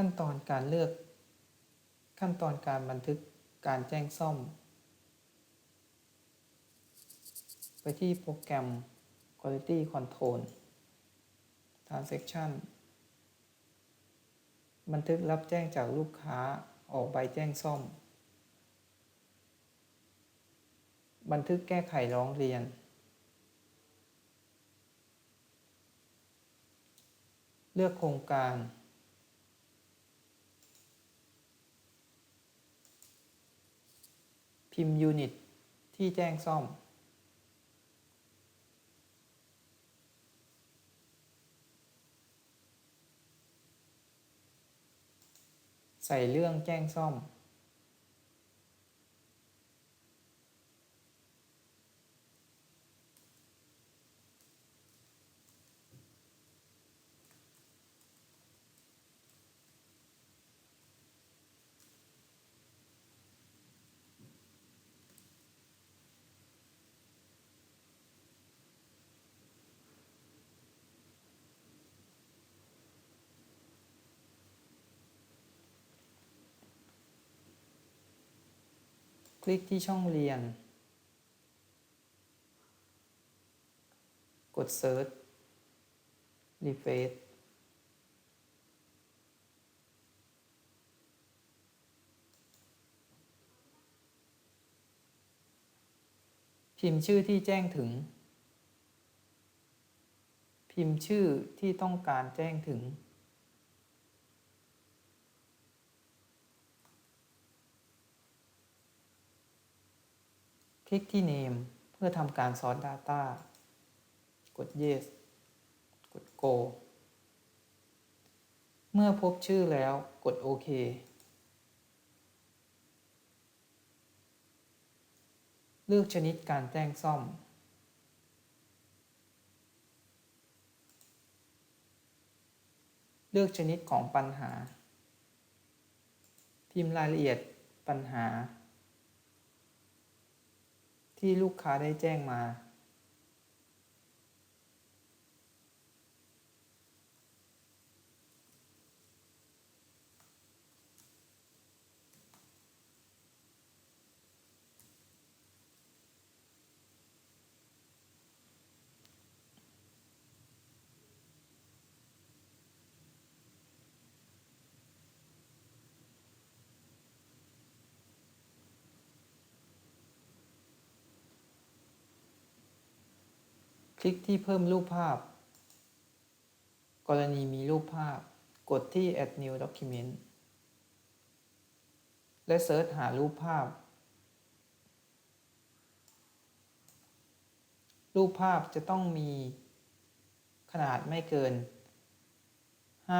ขั้นตอนการเลือก ขั้นตอนการบันทึกการแจ้งซ่อม ไปที่โปรแกรม Quality Control Transaction บันทึกรับแจ้งจากลูกค้าออกใบแจ้งซ่อม บันทึกแก้ไขร้องเรียน เลือกโครงการ พิมพ์ยูนิตที่แจ้งซ่อม ใส่เรื่องแจ้งซ่อม ค ลิกที่ช่องเรียน กด Search Refresh พิมพ์ชื่อที่แจ้งถึง พิมพ์ชื่อที่ต้องการแจ้งถึง คลิกที่ Name เพื่อทำการ Sort Data กด Yes กด Go เมื่อพบชื่อแล้วกดโอเคเลือกชนิดการแจ้งซ่อม เลือกชนิดของปัญหา พิมพ์รายละเอียดปัญหา ที่ลูกค้าได้แจ้งมา ค ลิกที่เพิ่มรูปภาพ กรณีมีรูปภาพ กดที่ add new document และเซิร์ชหารูปภาพ รูปภาพจะต้องมีขนาดไม่เกิน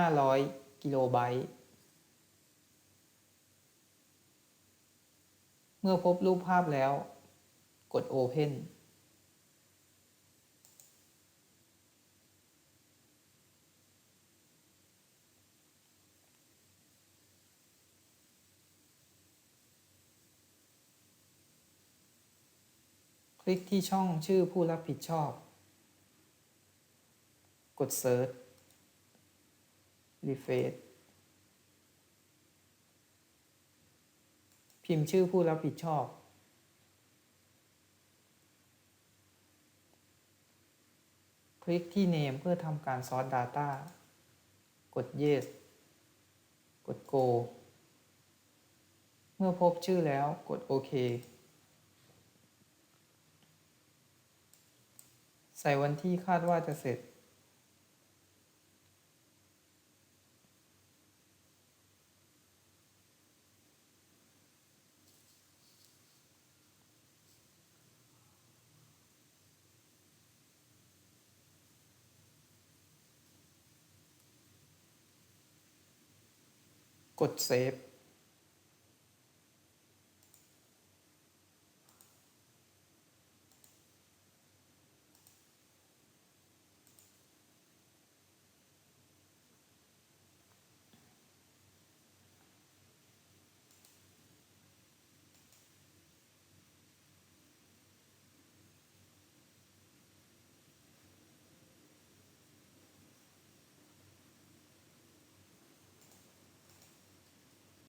500 กิโลไบต์ เมื่อพบรูปภาพแล้ว กด Open ลิกที่ช่องชื่อผู้รับผิดชอบ กด Search r e f r e s พิมพ์ชื่อผู้รับผิดชอบ คลิกที่ Name เพื่อทำการ Sort Data กด Yes กด Go เมื่อพบชื่อแล้วกดโอเค ใส่วันที่คาดว่าจะเสร็จ กดเซฟ